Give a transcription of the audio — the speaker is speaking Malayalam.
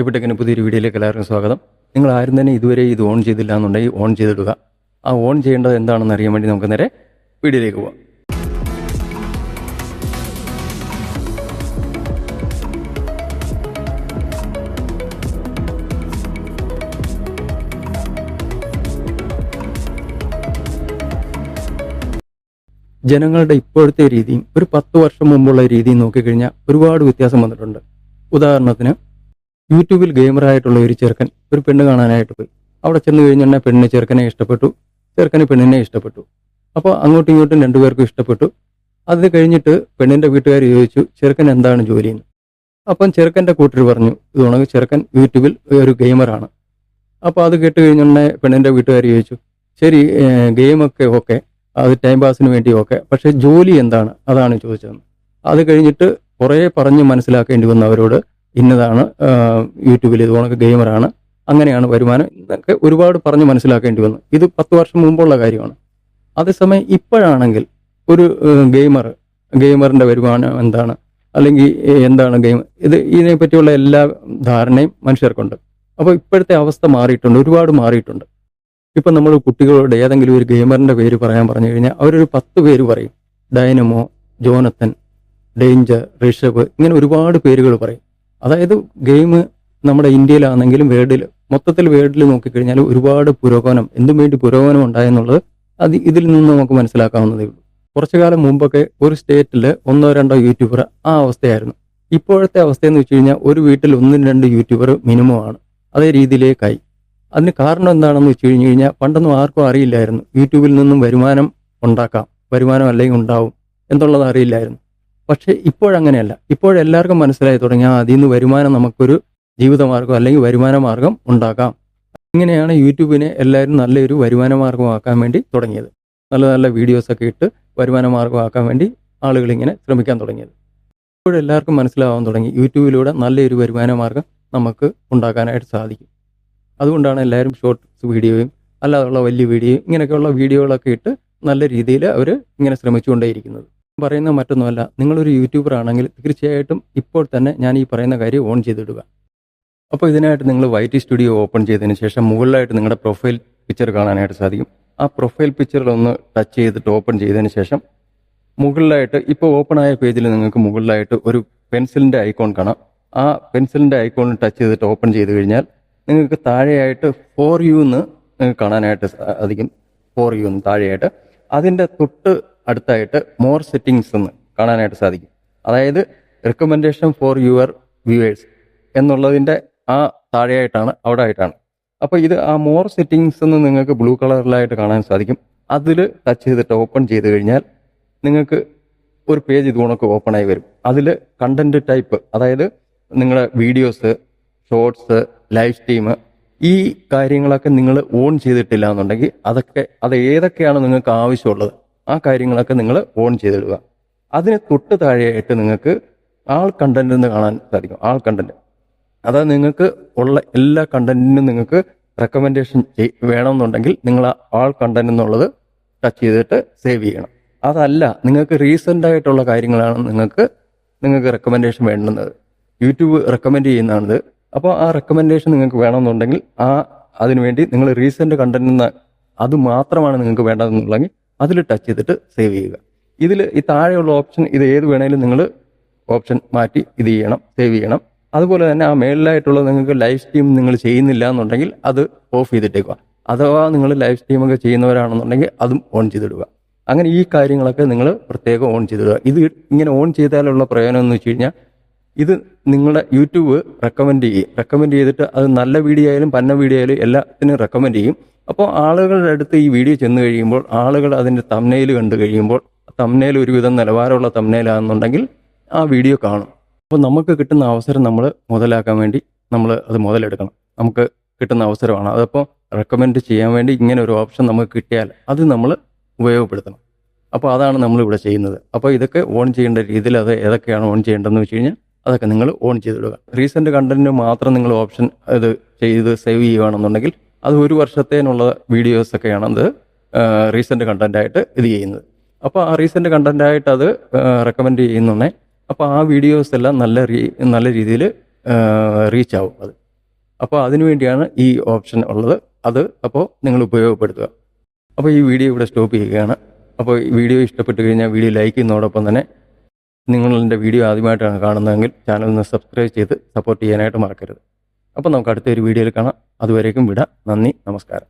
എവിടെക്കിന് പുതിയൊരു വീഡിയോയിലേക്ക് എല്ലാവർക്കും സ്വാഗതം. നിങ്ങൾ ആരും തന്നെ ഇതുവരെ ഇത് ഓൺ ചെയ്തില്ല എന്നുണ്ടെങ്കിൽ ഓൺ ചെയ്തിടുക. ആ ഓൺ ചെയ്യേണ്ടത് എന്താണെന്ന് അറിയാൻ വേണ്ടി നമുക്ക് നേരെ വീഡിയോയിലേക്ക് പോവാം. ജനങ്ങളുടെ ഇപ്പോഴത്തെ രീതിയും ഒരു പത്ത് വർഷം മുമ്പുള്ള രീതിയും നോക്കിക്കഴിഞ്ഞാൽ ഒരുപാട് വ്യത്യാസം വന്നിട്ടുണ്ട്. ഉദാഹരണത്തിന് യൂട്യൂബിൽ ഗെയിമറായിട്ടുള്ള ഒരു ചെറുക്കൻ ഒരു പെണ്ണ് കാണാനായിട്ട് പോയി. അവിടെ ചെന്ന് കഴിഞ്ഞാൽ പെണ്ണിനെ ചെറുക്കനെ ഇഷ്ടപ്പെട്ടു. ചെറുക്കന് പെണ്ണിനെ ഇഷ്ടപ്പെട്ടു. അപ്പോൾ അങ്ങോട്ടും ഇങ്ങോട്ടും രണ്ടുപേർക്കും ഇഷ്ടപ്പെട്ടു. അത് കഴിഞ്ഞിട്ട് പെണ്ണിന്റെ വീട്ടുകാർ ചോദിച്ചു ചെറുക്കൻ എന്താണ് ജോലിയെന്ന് അപ്പം ചെറുക്കന്റെ കൂട്ടർ പറഞ്ഞു ഇതുണക്ക് ചെറുക്കൻ യൂട്യൂബിൽ ഒരു ഗെയിമറാണ് അപ്പോൾ അത് കേട്ട് കഴിഞ്ഞുടനെ പെണ്ണിന്റെ വീട്ടുകാർ ചോദിച്ചു ശരി ഗെയിമൊക്കെ ഓക്കെ അത് ടൈം പാസിന് വേണ്ടി ഓക്കെ പക്ഷേ ജോലി എന്താണ്? അതാണ് ചോദിച്ചത് അത് കഴിഞ്ഞിട്ട് കുറേ പറഞ്ഞ് മനസ്സിലാക്കേണ്ടി വന്നു അവരോട്. ഇന്നതാണ് യൂട്യൂബിൽ ഇത് കണക്ക് ഗെയിമറാണ്. അങ്ങനെയാണ് വരുമാനം. എന്നൊക്കെ ഒരുപാട് പറഞ്ഞ് മനസ്സിലാക്കേണ്ടി വന്നു. ഇത് പത്ത് വർഷം മുമ്പുള്ള കാര്യമാണ്. അതേസമയം ഇപ്പോഴാണെങ്കിൽ ഒരു ഗെയിമർ ഗെയിമറിന്റെ വരുമാനം എന്താണ്? അല്ലെങ്കിൽ എന്താണ് ഗെയിം? ഇത് ഇതിനെ പറ്റിയുള്ള എല്ലാ ധാരണയും മനുഷ്യർക്കുണ്ട്. അപ്പോൾ ഇപ്പോഴത്തെ അവസ്ഥ മാറിയിട്ടുണ്ട്. ഒരുപാട് മാറിയിട്ടുണ്ട്. ഇപ്പം നമ്മൾ കുട്ടികളോട് ഏതെങ്കിലും ഒരു ഗെയിമറിന്റെ പേര് പറയാൻ പറഞ്ഞു കഴിഞ്ഞാൽ അവരൊരു പത്ത് പേര് പറയും. ഡൈനമോ ജോനത്തൻ ഡേഞ്ചർ ഋഷഭ് ഇങ്ങനെ ഒരുപാട് പേരുകൾ പറയും. അതായത് ഗെയിം നമ്മുടെ ഇന്ത്യയിലാണെങ്കിലും വേൾഡിൽ മൊത്തത്തിൽ വേൾഡിൽ നോക്കിക്കഴിഞ്ഞാൽ ഒരുപാട് പുരോഗമനം എന്തും വേണ്ടി പുരോഗമനം ഉണ്ടായെന്നുള്ളത് അത് ഇതിൽ നിന്ന് നമുക്ക് മനസ്സിലാക്കാവുന്നതേ ഉള്ളൂ. കുറച്ചു കാലം മുമ്പൊക്കെ ഒരു സ്റ്റേറ്റിൽ ഒന്നോ രണ്ടോ യൂട്യൂബർ ആ അവസ്ഥയായിരുന്നു. ഇപ്പോഴത്തെ അവസ്ഥയെന്ന് വെച്ച് കഴിഞ്ഞാൽ ഒരു വീട്ടിൽ ഒന്നും രണ്ട് യൂട്യൂബർ മിനിമം ആണ്. അതേ രീതിയിലേക്കായി. അതിന് കാരണം എന്താണെന്ന് വെച്ച് കഴിഞ്ഞ് കഴിഞ്ഞാൽ പണ്ടൊന്നും ആർക്കും അറിയില്ലായിരുന്നു. യൂട്യൂബിൽ നിന്നും വരുമാനം ഉണ്ടാക്കാം വരുമാനം അല്ലെങ്കിൽ ഉണ്ടാവും എന്നുള്ളത് അറിയില്ലായിരുന്നു. പക്ഷേ ഇപ്പോഴങ്ങനെയല്ല. ഇപ്പോഴെല്ലാവർക്കും മനസ്സിലായി തുടങ്ങി ആ അതിൽ നിന്ന് വരുമാനം നമുക്കൊരു ജീവിതമാർഗം അല്ലെങ്കിൽ വരുമാന മാർഗം ഉണ്ടാക്കാം. ഇങ്ങനെയാണ് യൂട്യൂബിനെ എല്ലാവരും നല്ലൊരു വരുമാന മാർഗമാക്കാൻ വേണ്ടി തുടങ്ങിയത്. നല്ല നല്ല വീഡിയോസൊക്കെ ഇട്ട് വരുമാന മാർഗമാക്കാൻ വേണ്ടി ആളുകൾ ഇങ്ങനെ ശ്രമിക്കാൻ തുടങ്ങിയത്. ഇപ്പോഴെല്ലാവർക്കും മനസ്സിലാവാൻ തുടങ്ങി. യൂട്യൂബിലൂടെ നല്ലൊരു വരുമാന മാർഗം നമുക്ക് ഉണ്ടാക്കാനായിട്ട് സാധിക്കും. അതുകൊണ്ടാണ് എല്ലാവരും ഷോർട്ട്സ് വീഡിയോയും അല്ലാതുള്ള വലിയ വീഡിയോയും ഇങ്ങനെയൊക്കെയുള്ള വീഡിയോകളൊക്കെ ഇട്ട് നല്ല രീതിയിൽ അവർ ഇങ്ങനെ ശ്രമിച്ചുകൊണ്ടേയിരിക്കുന്നത്. പറയുന്ന മറ്റൊന്നുമല്ല. നിങ്ങളൊരു യൂട്യൂബർ ആണെങ്കിൽ തീർച്ചയായിട്ടും ഇപ്പോൾ തന്നെ ഞാൻ ഈ പറയുന്ന കാര്യം ഓൺ ചെയ്തിടുക. അപ്പോൾ ഇതിനായിട്ട് നിങ്ങൾ വൈറ്റി സ്റ്റുഡിയോ ഓപ്പൺ ചെയ്തതിന് ശേഷം മുകളിലായിട്ട് നിങ്ങളുടെ പ്രൊഫൈൽ പിക്ചർ കാണാനായിട്ട് സാധിക്കും. ആ പ്രൊഫൈൽ പിക്ചറിലൊന്ന് ടച്ച് ചെയ്തിട്ട് ഓപ്പൺ ചെയ്തതിന് ശേഷം മുകളിലായിട്ട് ഇപ്പോൾ ഓപ്പൺ ആയ പേജിൽ നിങ്ങൾക്ക് മുകളിലായിട്ട് ഒരു പെൻസിലിന്റെ ഐക്കോൺ കാണാം. ആ പെൻസിലിന്റെ ഐക്കോൺ ടച്ച് ചെയ്തിട്ട് ഓപ്പൺ ചെയ്ത് കഴിഞ്ഞാൽ നിങ്ങൾക്ക് താഴെയായിട്ട് ഫോർ യു എന്ന് കാണാനായിട്ട് സാധിക്കും. ഫോർ യു എന്ന് താഴെയായിട്ട്. അതിന്റെ തൊട്ട് അടുത്തായിട്ട് മോർ സെറ്റിങ്സ് എന്ന് കാണാനായിട്ട് സാധിക്കും. അതായത് റെക്കമെൻഡേഷൻ ഫോർ യുവർ വ്യൂവേഴ്സ് എന്നുള്ളതിന്റെ ആ താഴെയായിട്ടാണ് അവിടെ ആയിട്ടാണ് അപ്പോൾ ഇത് ആ മോർ സെറ്റിങ്സ് എന്ന് നിങ്ങൾക്ക് ബ്ലൂ കളറിലായിട്ട് കാണാൻ സാധിക്കും. അതിൽ ടച്ച് ചെയ്തിട്ട് ഓപ്പൺ ചെയ്ത് കഴിഞ്ഞാൽ നിങ്ങൾക്ക് ഒരു പേജ് ഇത് ഓപ്പൺ ആയി വരും. അതിൽ കണ്ടന്റ് ടൈപ്പ് അതായത് നിങ്ങളുടെ വീഡിയോസ് ഷോർട്സ് ലൈവ് സ്ട്രീം ഈ കാര്യങ്ങളൊക്കെ നിങ്ങൾ ഓൺ ചെയ്തിട്ടില്ല എന്നുണ്ടെങ്കിൽ അതൊക്കെ അത് ഏതൊക്കെയാണ് നിങ്ങൾക്ക് ആവശ്യമുള്ളത്? ആ കാര്യങ്ങളൊക്കെ നിങ്ങൾ ഓൺ ചെയ്തിടുക. അതിന് തൊട്ട് താഴെയായിട്ട് നിങ്ങൾക്ക് ആൾ കണ്ടന്റ് എന്ന് കാണാൻ സാധിക്കും. ആൾ കണ്ടന്റ് അതായത് നിങ്ങൾക്ക് ഉള്ള എല്ലാ കണ്ടന്റിനും നിങ്ങൾക്ക് റെക്കമെൻഡേഷൻ വേണമെന്നുണ്ടെങ്കിൽ നിങ്ങൾ ആൾ കണ്ടന്റ് എന്നുള്ളത് ടച്ച് ചെയ്തിട്ട് സേവ് ചെയ്യണം. അതല്ല നിങ്ങൾക്ക് റീസെന്റ് ആയിട്ടുള്ള കാര്യങ്ങളാണ് നിങ്ങൾക്ക് നിങ്ങൾക്ക് റെക്കമെൻഡേഷൻ വേണ്ടുന്നത്. യൂട്യൂബ് റെക്കമെൻഡ് ചെയ്യുന്നതാണിത്. അപ്പോൾ ആ റെക്കമെൻഡേഷൻ നിങ്ങൾക്ക് വേണമെന്നുണ്ടെങ്കിൽ ആ അതിനുവേണ്ടി നിങ്ങൾ റീസെന്റ് കണ്ടന്റ് അത് മാത്രമാണ് നിങ്ങൾക്ക് വേണ്ടതെന്നുണ്ടെങ്കിൽ അതിൽ ടച്ച് ചെയ്തിട്ട് സേവ് ചെയ്യുക. ഇതിൽ ഈ താഴെയുള്ള ഓപ്ഷൻ ഇത് ഏത് വേണേലും നിങ്ങൾ ഓപ്ഷൻ മാറ്റി ഇത് ചെയ്യണം സേവ് ചെയ്യണം. അതുപോലെ തന്നെ ആ മേളിലായിട്ടുള്ള നിങ്ങൾക്ക് ലൈവ് സ്ട്രീം നിങ്ങൾ ചെയ്യുന്നില്ല എന്നുണ്ടെങ്കിൽ അത് ഓഫ് ചെയ്തിട്ടേക്കുക. അഥവാ നിങ്ങൾ ലൈവ് സ്ട്രീമൊക്കെ ചെയ്യുന്നവരാണെന്നുണ്ടെങ്കിൽ അതും ഓൺ ചെയ്തിടുക. അങ്ങനെ ഈ കാര്യങ്ങളൊക്കെ നിങ്ങൾ പ്രത്യേകം ഓൺ ചെയ്തിടുക. ഇത് ഇങ്ങനെ ഓൺ ചെയ്താലുള്ള പ്രയോജനം എന്ന് വെച്ച് കഴിഞ്ഞാൽ ഇത് നിങ്ങളുടെ യൂട്യൂബ് റെക്കമെൻഡ് ചെയ്യും. റെക്കമെൻഡ് ചെയ്തിട്ട് അത് നല്ല വീഡിയോ ആയാലും പന്ന വീഡിയോ ആയാലും എല്ലാത്തിനും റെക്കമെൻഡ് ചെയ്യും. അപ്പോൾ ആളുകളുടെ അടുത്ത് ഈ വീഡിയോ ചെന്ന് കഴിയുമ്പോൾ ആളുകൾ അതിന്റെ തമ്നയിൽ കണ്ടു കഴിയുമ്പോൾ തമ്നയിൽ ഒരുവിധം നിലവാരമുള്ള തമ്നയിലാണെന്നുണ്ടെങ്കിൽ ആ വീഡിയോ കാണും. അപ്പോൾ നമുക്ക് കിട്ടുന്ന അവസരം നമ്മൾ മുതലാക്കാൻ വേണ്ടി നമ്മൾ അത് മുതലെടുക്കണം. നമുക്ക് കിട്ടുന്ന അവസരമാണ്. അതപ്പോൾ റെക്കമെൻഡ് ചെയ്യാൻ വേണ്ടി ഇങ്ങനെ ഒരു ഓപ്ഷൻ നമുക്ക് കിട്ടിയാൽ അത് നമ്മൾ ഉപയോഗപ്പെടുത്തണം. അപ്പോൾ അതാണ് നമ്മളിവിടെ ചെയ്യുന്നത്. അപ്പോൾ ഇതൊക്കെ ഓൺ ചെയ്യേണ്ട രീതിയിൽ അത് ഏതൊക്കെയാണ് ഓൺ ചെയ്യേണ്ടതെന്ന് വെച്ച് കഴിഞ്ഞാൽ അതൊക്കെ നിങ്ങൾ ഓൺ ചെയ്തിടുക. റീസെന്റ് കണ്ടന്റിന് മാത്രം നിങ്ങൾ ഓപ്ഷൻ ഇത് ചെയ്ത് സേവ് ചെയ്യുകയാണെന്നുണ്ടെങ്കിൽ അത് ഒരു വർഷത്തേനുള്ള വീഡിയോസൊക്കെയാണ് അത് റീസെന്റ് കണ്ടന്റായിട്ട് ഇത് ചെയ്യുന്നത്. അപ്പോൾ ആ റീസെന്റ് കണ്ടന്റായിട്ട് അത് റെക്കമെൻഡ് ചെയ്യുന്നുണ്ടേ അപ്പോൾ ആ വീഡിയോസ് എല്ലാം നല്ല രീ നല്ല രീതിയിൽ റീച്ച് ആവും അത്. അപ്പോൾ അതിനുവേണ്ടിയാണ് ഈ ഓപ്ഷൻ ഉള്ളത്. അത് അപ്പോൾ നിങ്ങൾ ഉപയോഗപ്പെടുത്തുക. അപ്പോൾ ഈ വീഡിയോ ഇവിടെ സ്റ്റോപ്പ് ചെയ്യുകയാണ്. അപ്പോൾ ഈ വീഡിയോ ഇഷ്ടപ്പെട്ട് കഴിഞ്ഞാൽ വീഡിയോ ലൈക്ക് ചെയ്യുന്നതോടൊപ്പം തന്നെ നിങ്ങളുടെ വീഡിയോ ആദ്യമായിട്ടാണ് കാണുന്നതെങ്കിൽ ചാനൽ ഒന്ന് സബ്സ്ക്രൈബ് ചെയ്ത് സപ്പോർട്ട് ചെയ്യാനായിട്ട് മറക്കരുത്. അപ്പോൾ നമുക്ക് അടുത്തൊരു വീഡിയോയിൽ കാണാം. അതുവരേക്കും വിടാം. നന്ദി നമസ്കാരം.